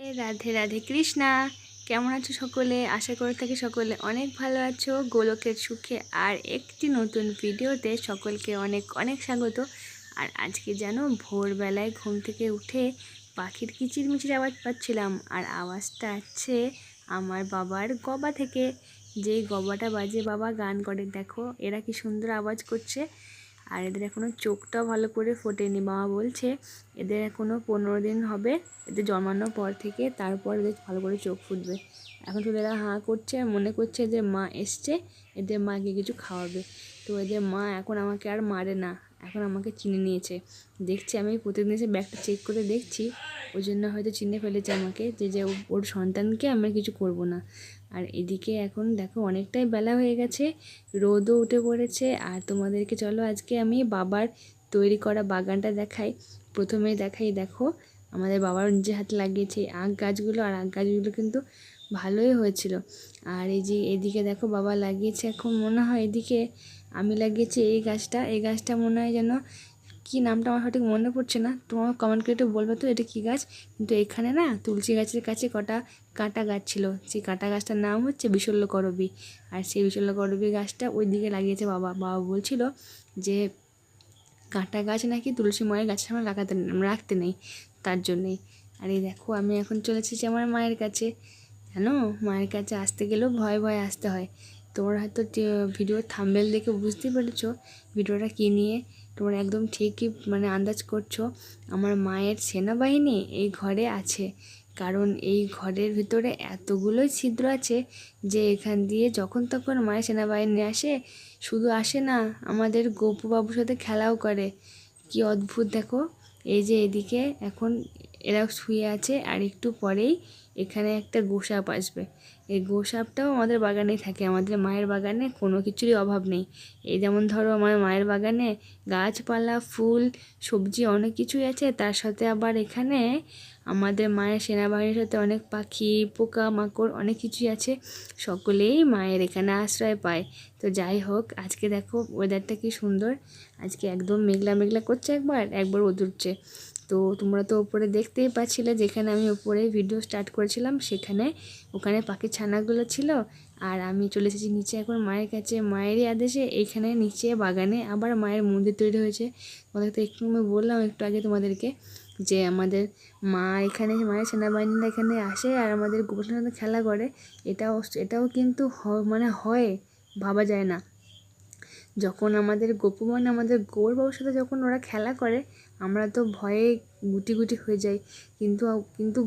রাধে রাধে কৃষ্ণা। কেমন আছো সকলে? আশা করে থাকি সকলে অনেক ভালো আছো। গোলকের সুখে আর একটি নতুন ভিডিওতে সকলকে অনেক অনেক স্বাগত। আর আজকে যেন ভোরবেলায় ঘুম থেকে উঠে পাখির কিচিরমিচির আওয়াজ পাচ্ছিলাম। আর আওয়াজটা আছে আমার বাবার গবা থেকে। যেই গবাটা বাজে বাবা গান করে, দেখো এরা কি সুন্দর আওয়াজ করছে। আর এদের এখনও চোখটাও ভালো করে ফোটেনি। বাবা বলছে, এদের এখনও পনেরো দিন হবে, এদের জন্মানোর পর থেকে তারপর এদের ভালো করে চোখ ফুটবে। এখন শুধু এরা হাঁ করছে আর মনে করছে এদের মা এসছে, এদের মাকে কিছু খাওয়াবে। তো এদের মা এখন আমাকে আর মারে না, এখন আমাকে চিনে নিয়েছে। দেখছি আমি প্রতিদিন এসে ব্যাগটা চেক করে দেখছি ওই জন্য হয়তো চিনে ফেলেছে আমাকে যে যে ওর সন্তানকে আমরা কিছু করব না। আর এদিকে এখন দেখো অনেকটাই বেলা হয়ে গেছে, রোদও উঠে পড়েছে। আর তোমাদেরকে চলো আজকে আমি বাবার তৈরি করা বাগানটা দেখাই। প্রথমেই দেখাই দেখো, আমাদের বাবার নিজে হাতে লাগিয়েছে আখ গাছগুলো। আর আখ গাছগুলো কিন্তু ভালোই হয়েছিল। আর এই যে এদিকে দেখো বাবা লাগিয়েছে, এখন মনে হয় এদিকে আমি লাগিয়েছি এই গাছটা। এই গাছটা মনে হয় যেন কি নামটা আমার সঠিক মনে পড়ছে না। তোমার কমেন্ট করে বলবে তো এটা কী গাছ? কিন্তু এখানে না তুলসী গাছের কাছে কটা কাঁটা গাছ ছিল। সেই কাঁটা গাছটার নাম হচ্ছে বিশল্য করবী আর সেই বিশল্য করবী গাছটা ওই দিকে লাগিয়েছে বাবা। বাবা বলছিল যে কাঁটা গাছ নাকি তুলসী মায়ের গাছের সামনে লাগাতে রাখতে নেই তার জন্যেই। আর এই দেখো আমি এখন চলে এসেছি আমার মায়ের কাছে। জানো? মায়ের কাছে আসতে গেলেও ভয়ে ভয়ে আসতে হয়। তোমরা হয়তো ভিডিও থাম্বেল দেখে বুঝতে পেরেছ ভিডিওটা কী নিয়ে তোমরা একদম ঠিকই মানে আন্দাজ করছ। আমার মায়ের সেনাবাহিনী এই ঘরে আছে। কারণ এই ঘরের ভিতরে এতগুলোই ছিদ্র আছে যে এখান দিয়ে যখন তখন মায়ের সেনাবাহিনী আসে, শুধু আসে না, আমাদের গপু বাবুর সাথে খেলাও করে। কি অদ্ভুত দেখো। এই যে এদিকে এখন এরা শুয়ে আছে, আর একটু পরেই এখানে একটা গোসাপ আসবে। এই গোসাপটাও আমাদের বাগানেই থাকে, আমাদের মায়ের বাগানে কোনো কিছুরই অভাব নেই। এই যেমন ধরো আমার মায়ের বাগানে গাছপালা, ফুল, সবজি অনেক কিছুই আছে, তার সাথে আবার এখানে আমাদের মায়ের সেনাবাহিনীর সাথে অনেক পাখি পোকা মাকড় অনেক কিছুই আছে, সকলেই মায়ের এখানে আশ্রয় পায়। তো যাই হোক, আজকে দেখো ওয়েদারটা কি সুন্দর, আজকে একদম মেঘলা মেঘলা করছে একবার একবার উঠছে তো তোমরা তো ওপরে দেখতেই পাচ্ছিলে যেখানে আমি ওপরে ভিডিও স্টার্ট করেছিলাম, সেখানে ওখানে পাখির ছানাগুলো ছিল। আর আমি চলে এসেছি নিচে এখন মায়ের কাছে। মায়েরই আদেশে এইখানে নিচে বাগানে আবার মায়ের মন্দির তৈরি হয়েছে। তোমাদের তো একটু আমি বললাম একটু আগে তোমাদেরকে যে আমাদের মা এখানে, মায়ের সেনাবাহিনীরা এখানে আসে আর আমাদের গোপালের সাথে খেলা করে। এটাও এটাও কিন্তু মানে হয়, ভাবা যায় না। যখন আমাদের গপু মানে আমাদের গৌর বাবুর সাথে যখন ওরা খেলা করে আমরা তো ভয়ে গুটি গুটি হয়ে যাই। কিন্তু কিন্তু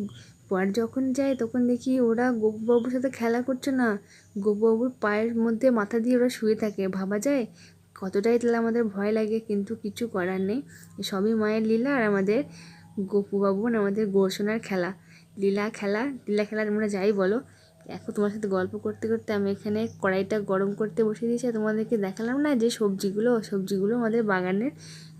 পর যখন যাই তখন দেখি ওরা গপু বাবুর সাথে খেলা করছে না। গপু বাবুর পায়ের মধ্যে মাথা দিয়ে ওরা শুয়ে থাকে। ভাবা যায় কতটাই তাহলে আমাদের ভয় লাগে, কিন্তু কিছু করার নেই। সবই মায়ের লীলা আর আমাদের গপু বাবু আর আমাদের গোর্ষণার খেলা। লীলা খেলা লীলা খেলা তোমরা যাই বলো। এখন তোমার সাথে গল্প করতে করতে আমি এখানে কড়াইটা গরম করতে বসিয়ে দিয়েছি তোমাদেরকে দেখালাম না যে সবজিগুলো সবজিগুলো আমাদের বাগানের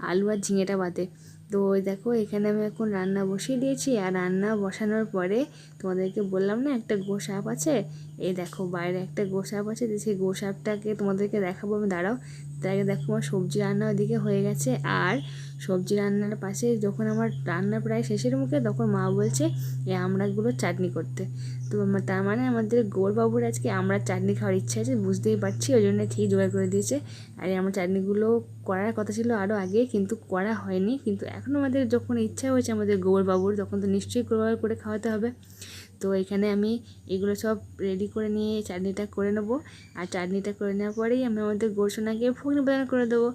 আলু আর ঝিঙেটা বাদে। তো ওই দেখো, এখানে আমি এখন রান্না বসিয়ে দিয়েছি আর রান্না বসানোর পরে তোমাদেরকে বললাম না, একটা গোসাপ আছে? এই দেখো, বাইরে একটা গোসাপ আছে সেই গোসাপটাকে তোমাদেরকে দেখাবো, আমি দাঁড়াও। তার আগে দেখো আমার সবজি রান্না ওদিকে হয়ে গেছে। আর সবজি রান্নার পাশে যখন আমার রান্না প্রায় শেষের মুখে তখন মা বলছে এই আমড়াগুলো চাটনি করতে। তো তার মানে আমাদের গৌরবাবুর আজকে আমরা চাটনি খাওয়ার ইচ্ছা আছে, বুঝতেই পারছি, ওই জন্য ঠিক জোগাড় করে দিয়েছে। আর এই আমার চাটনিগুলো করার কথা ছিল আরও আগে, কিন্তু করা হয়নি। কিন্তু এখন আমাদের যখন ইচ্ছা হয়েছে আমাদের গৌরবাবুর, তখন তো নিশ্চয়ই গৌরবাবুর করে খাওয়াতে হবে। তো এখানে আমি এগুলো সব রেডি করে নিয়ে চাটনিটা করে নেব। আর চাটনিটা করে নেওয়ার পরেই আমি আমাদের গোরসোনাকে ভুগনি প্রদান করে দেবো।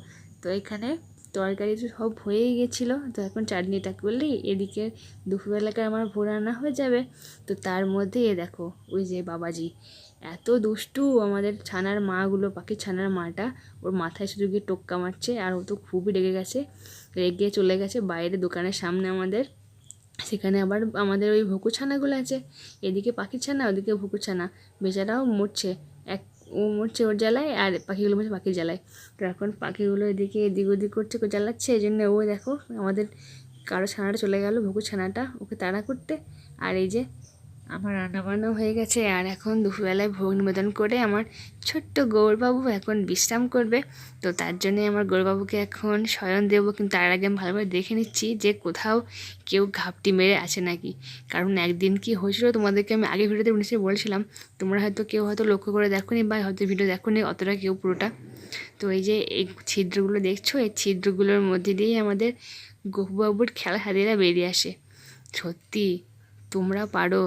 তো এখানে তরকারি তো সব হয়েই গেছিল। তো এখন চাটনিটা করলেই এদিকে দুপুরবেলাকে আমার ভোর রান্না হয়ে যাবে। তো তার মধ্যে এ দেখো, ওই যে বাবাজি, এত দুষ্টু আমাদের ছানার মাগুলো পাখি ছানার মাটা। ওর মাথায় শুধু গিয়ে টোক্কা মারছে আর ও তো খুবই রেগে গেছে। রেগে চলে গেছে বাইরে দোকানের সামনে আমাদের। সেখানে আবার আমাদের ওই ভুকু ছানাগুলো আছে। এদিকে পাখির ছানা ওদিকে ভুকু ছানা বেচারাও মরছে। এক, ও মরছে ওর জ্বালায় আর পাখিগুলো মরছে পাখি জ্বালায়। তো এখন পাখিগুলো এদিকে এদিক ওদিক করছে জ্বালাচ্ছে। এই জন্য ও দেখো আমাদের কারও ছানাটা চলে গেল ভুকু ছানাটা ওকে তাড়া করতে। আর এই যে আমার রান্না বান্না হয়ে গেছে আর এখন দুপুরবেলায় ভোগ নিবেদন করে আমার ছোট্ট গৌরবাবু এখন বিশ্রাম করবে। তো তার জন্যে আমার গৌরবাবুকে এখন শয়ন দেবো, কিন্তু তার আগে আমি ভালোভাবে দেখে নিচ্ছি যে কোথাও কেউ ঘাপটি মেরে আছে নাকি। কারণ একদিন কি হয়েছিল তোমাদেরকে আমি আগে ভিডিওতে নিশ্চয়ই বলছিলাম, তোমরা হয়তো কেউ হয়তো লক্ষ্য করে দেখোনি বা হয়তো ভিডিও দেখোনি অতটা কেউ পুরোটা। তো এই যে এই ছিদ্রগুলো দেখছ, এই ছিদ্রগুলোর মধ্যে দিয়েই আমাদের গহুবাবুর খেলা হাতিরা বেরিয়ে আসে। সত্যি, তোমরা পারো।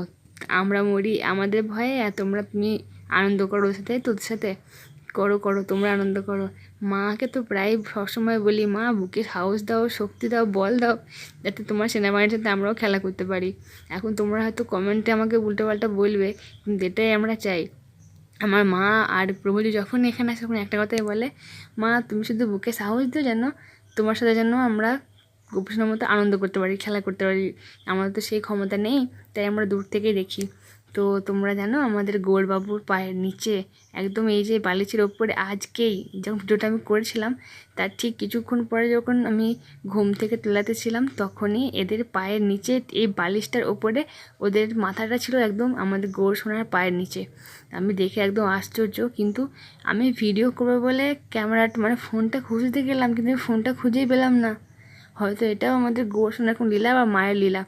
আমরা মরি, আমাদের ভয়ে, আর তোমরা তুমি আনন্দ করো ওর সাথে, তোদের সাথে করো করো, তোমরা আনন্দ করো। মাকে তো প্রায় সবসময় বলি, মা বুকে সাহস দাও, শক্তি দাও, বল দাও, যাতে তোমার সেনাবাহিনীর সাথে আমরাও খেলা করতে পারি। এখন তোমরা হয়তো কমেন্টে আমাকে উল্টোপাল্টা বলবে, কিন্তু এটাই আমরা চাই। আমার মা আর প্রভুজি যখন এখানে আসে, তখন একটা কথাই বলে, মা, তুমি শুধু বুকে সাহস দিও যেন, তোমার সাথে যেন আমরা গোপীষণের মতো আনন্দ করতে পারি, খেলা করতে পারি। আমাদের তো সেই ক্ষমতা নেই, তাই আমরা দূর থেকেই দেখি। তো তোমরা জানো, আমাদের গোলবাবুর পায়ের নিচে একদম এই যে বালিশের ওপরে আজকেই যখন ভিডিওটা আমি করেছিলাম, তার ঠিক কিছুক্ষণ পরে যখন আমি ঘুম থেকে তোলাতে ছিলাম, তখনই এদের পায়ের নিচে এই বালিশটার ওপরে ওদের মাথাটা ছিল একদম আমাদের গৌর সোনার পায়ের নিচে। আমি দেখে একদম আশ্চর্য, কিন্তু আমি ভিডিও করব বলে ক্যামেরাটা মানে ফোনটা খুঁজতে গেলাম, কিন্তু আমি ফোনটা খুঁজেই পেলাম না। হয়তো এটাও আমাদের গৌর সোনার এখন লীলা বা মায়ের লীলা।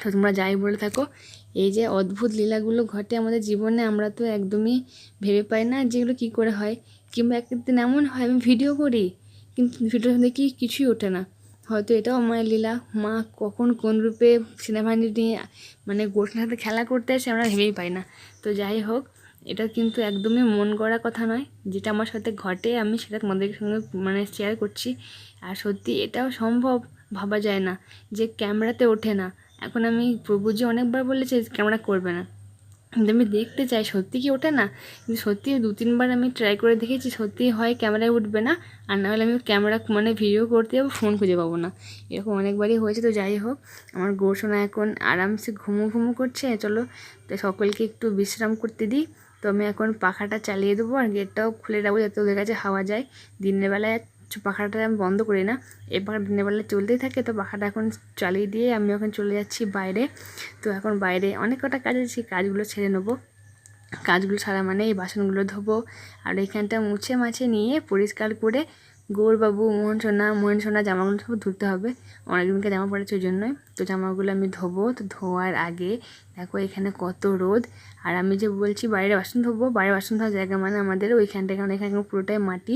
তো তোমরা যাই বলে থাকো, এই যে অদ্ভুত লীলাগুলো ঘটে আমাদের জীবনে, আমরা তো একদমই ভেবে পাই না যেগুলো কী করে হয়। কিংবা একদিন এমন হয়, আমি ভিডিও করি, কিন্তু ভিডিও দেখি কিছুই ওঠে না। হয়তো এটাও মায়ের লীলা। মা কখন কোন রূপে সেনাবাহিনী নিয়ে মানে গোষ্ঠীর সাথে খেলা করতে আসে, আমরা ভেবেই পাই না। তো যাই হোক এটা কিন্তু একদমই মন গড়া কথা নয়। যেটা আমার সাথে ঘটে, আমি সেটা তোমাদের সঙ্গে মানে শেয়ার করছি। আর সত্যি এটাও সম্ভব ভাবা যায় না যে ক্যামেরাতে ওঠে না। এখন আমি প্রভুজি অনেকবার বলেছে ক্যামেরা করবে না। কিন্তু আমি দেখতে চাই সত্যি কি ওঠে না? কিন্তু সত্যি দু তিনবার আমি ট্রাই করে দেখেছি সত্যি হয় ক্যামেরায় উঠবে না। আর না হলে আমি ক্যামেরা মানে ভিডিও করতে যাব ফোন খুঁজে পাবো না। এরকম অনেকবারই হয়েছে, তো যাই হোক, আমার গোসোনা এখন আরামসে ঘুমো ঘুমো করছে। চলো, তো সকলকে একটু বিশ্রাম করতে দিই। তো আমি এখন পাখাটা চালিয়ে দেবো আর গেটটাও খুলে রাখব যাতে ওদের কাছে হাওয়া যায়। দিনের বেলায় পাখাটা আমি বন্ধ করি না। এবার দিনের বেলায় চলতেই থাকে, তো পাখাটা এখন চালিয়ে দিয়ে আমি এখন চলে যাচ্ছি বাইরে। তো এখন বাইরে অনেক কটা কাজ আছে, সেই কাজগুলো ছেড়ে নেব। কাজগুলো সারা মানে এই বাসনগুলো ধোবো। আর এখানটা মুছে মাছে নিয়ে পরিষ্কার করে গৌরবাবু মোহন সোনা মোহন সোনা জামাগুলো সব ধুতে হবে। অনেকদিনকে জামা পড়েছে ওই জন্যই। তো জামাগুলো আমি ধোবো। তো ধোয়ার আগে দেখো এখানে কত রোদ। আর আমি যে বলছি বাইরে বাসন ধোবো, বাইরে বাসন ধোয়ার জায়গা মানে আমাদের ওইখানটা এখানে এখানে পুরোটাই মাটি।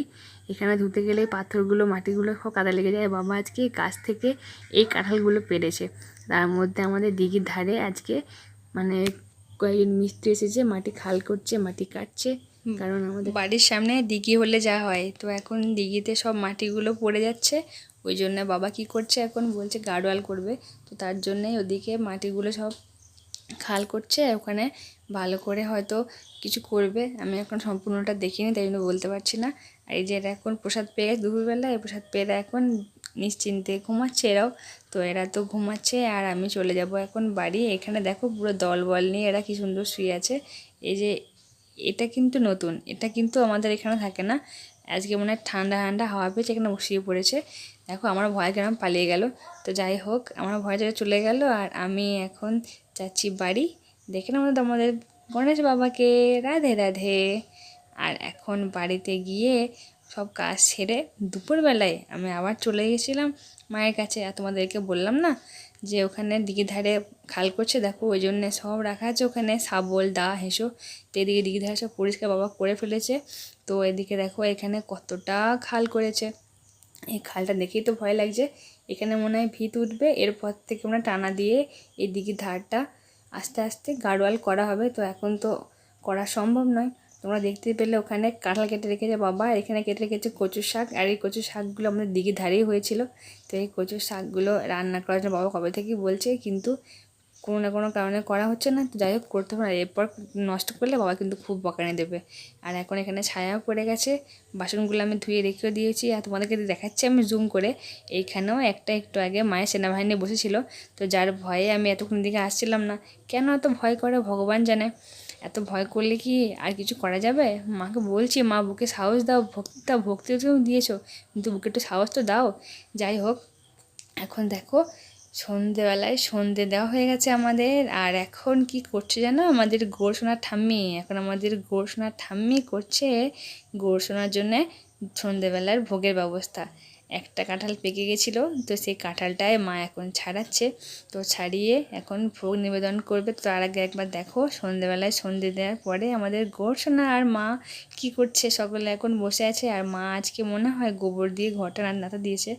এখানে ধুতে গেলে পাথরগুলো, মাটিগুলো সব কাদা লেগে যায়। বাবা আজকে গাছ থেকে এই কাঁঠালগুলো পেরেছে। তার মধ্যে আমাদের দিঘির ধারে আজকে মানে কয়েকজন মিস্ত্রি এসেছে। মাটি খাল করছে, মাটি কাটছে। কারণ আমাদের বাড়ির সামনে দিঘি হলে যা হয়। তো এখন দিঘিতে সব মাটিগুলো পড়ে যাচ্ছে। ওই জন্য বাবা কি করছে এখন? বলছে গার্ডওয়াল করবে। তো তার জন্যই ওদিকে মাটিগুলো সব খাল করছে। ওখানে ভালো করে হয়তো কিছু করবে। আমি এখন সম্পূর্ণটা দেখিনি তাই জন্য বলতে পারছি না। আর এই যে এরা এখন প্রসাদ পেয়ে গেছে দুপুরবেলা এই প্রসাদ পেয়ে এরা এখন নিশ্চিন্তে ঘুমাচ্ছে এরাও। তো এরা তো ঘুমাচ্ছে আর আমি চলে যাব এখন বাড়ি। এখানে দেখো পুরো দল বল নিয়ে এরা কি সুন্দর শুয়ে আছে। এই যে এটা কিন্তু নতুন, এটা কিন্তু আমাদের এখানে থাকে না। আজকে মনে হয় ঠান্ডা ঠান্ডা হাওয়া পেয়েছে, এখানে বসিয়ে পড়েছে। দেখো, আমার ভয় কেন পালিয়ে গেল? তো যাই হোক, আমার ভয় যেটা চলে গেল আর আমি এখন যাচ্ছি বাড়ি। দেখে না আমাদের গণেশ বাবাকে। রাধে রাধে। আর এখন বাড়িতে গিয়ে সব কাজ সেরে দুপুরবেলায় আমি আবার চলে গেছিলাম। মায়ের কাছে, আর তোমাদেরকে বললাম না যে ওখানে দিঘি ধারে খাল করছে, দেখো ওই জন্যে সব রাখা আছে ওখানে, শাবল, দা, হেসো তো এদিকে দিঘি ধারে সব পরিষ্কার বাবা করে ফেলেছে। তো এদিকে দেখো এখানে কতটা খাল করেছে। এই খালটা দেখেই তো ভয় লাগছে, এখানে মনে হয় ভিত উঠবে। এরপর থেকে হয় টানা দিয়ে এই দিঘির ধারটা আস্তে আস্তে গার্ডওয়াল করা হবে। তো এখন তো করা সম্ভব নয়। তোমরা দেখতে পেলে ওখানে কাঁঠাল কেটে রেখেছে বাবা এখানে কেটে রেখেছে কচু শাক, আর এই কচু শাকগুলো আমাদের দিঘির ধারেই হয়েছিল। তো এই কচু শাকগুলো রান্না করার জন্য বাবা কবে থেকেই বলছে, কিন্তু কোনো না কোনো কারণে করা হচ্ছে না, তো যাই হোক করতে পারে এরপর নষ্ট করলে বাবা কিন্তু খুব বকানি দেবে। আর এখন এখানে ছায়াও পড়ে গেছে, বাসনগুলো আমি ধুয়ে রেখেও দিয়েছি। আর তোমাদেরকে দেখাচ্ছি আমি জুম করে। এইখানেও একটা একটু আগে মায়ের সেনাবাহিনী বসেছিল, তো যার ভয়ে আমি এতক্ষণ দিকে আসছিলাম না। কেন এত ভয় করে? ভগবান জানে। এত ভয় করলে কি আর কিছু করা যাবে? মাকে বলছি, মা, বুকে সাহস দাও ভক্তি দাও ভক্তি তো দিয়েছ, কিন্তু বুকে একটু সাহস তো দাও। যাই হোক, এখন দেখো সন্ধেবেলায় সন্ধে দেওয়া হয়ে গেছে আমাদের। আর এখন কি করছে জানো? আমাদের গোরসোনার ঠাম্মি। এখন আমাদের গোরসোনার ঠাম্মি করছে গোরসোনার জন্যে সন্ধেবেলার ভোগের ব্যবস্থা। একটা কাঁঠাল পেকে গেছিল, তো সেই কাঁঠালটায় মা এখন ছাড়াচ্ছে। তো ছাড়িয়ে এখন ভোগ নিবেদন করবে। তো তার আগে একবার দেখো, সন্ধেবেলায় সন্ধে দেওয়ার পরে আমাদের গোরসোনা আর মা কি করছে? সকলে এখন বসে আছে। আর মা আজকে মনে হয় গোবর দিয়ে ঘরটা নাতা দিয়েছে।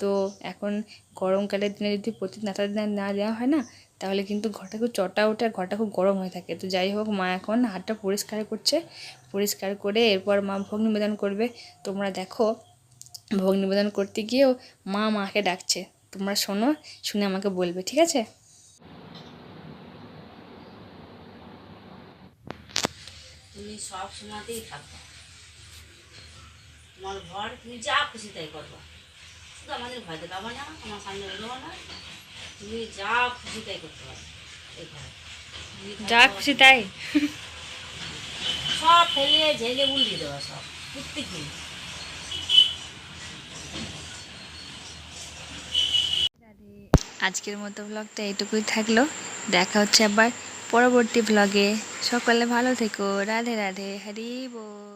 তো এখন গরমকালের দিনে যদি প্রতি নাতা না দেওয়া হয় না, তাহলে কিন্তু ঘরটা খুব চটা ওঠে আর ঘরটা খুব গরম হয়ে থাকে। তো যাই হোক, মা এখন হাতটা পরিষ্কার করছে। পরিষ্কার করে এরপর মা ভোগ নিবেদন করবে। তোমরা দেখো, ভোগ নিবেদন করতে গিয়েও মা মাকে ডাকছে। তোমরা শোনো, শুনে আমাকে বলবে, ঠিক আছে? তুমি সব সময়তেই থাকবা তোমার ঘর তুমি যা খুশি তাই করবা। শুধু আমাদের ভয় দেখাবো না আমার সামনে বেরোবো না তুমি যা খুশি তাই করতে পারো। এই ঘরে। যা খুশি তাই। সব ফেলে ঝেলে উল্টে দেওয়া সব প্রত্যেক আজকের মতো ব্লগটা এইটুকুই থাকল। দেখা হচ্ছে আবার পরবর্তী ব্লগে সকলে ভালো থেকো। রাধে রাধে হরি বল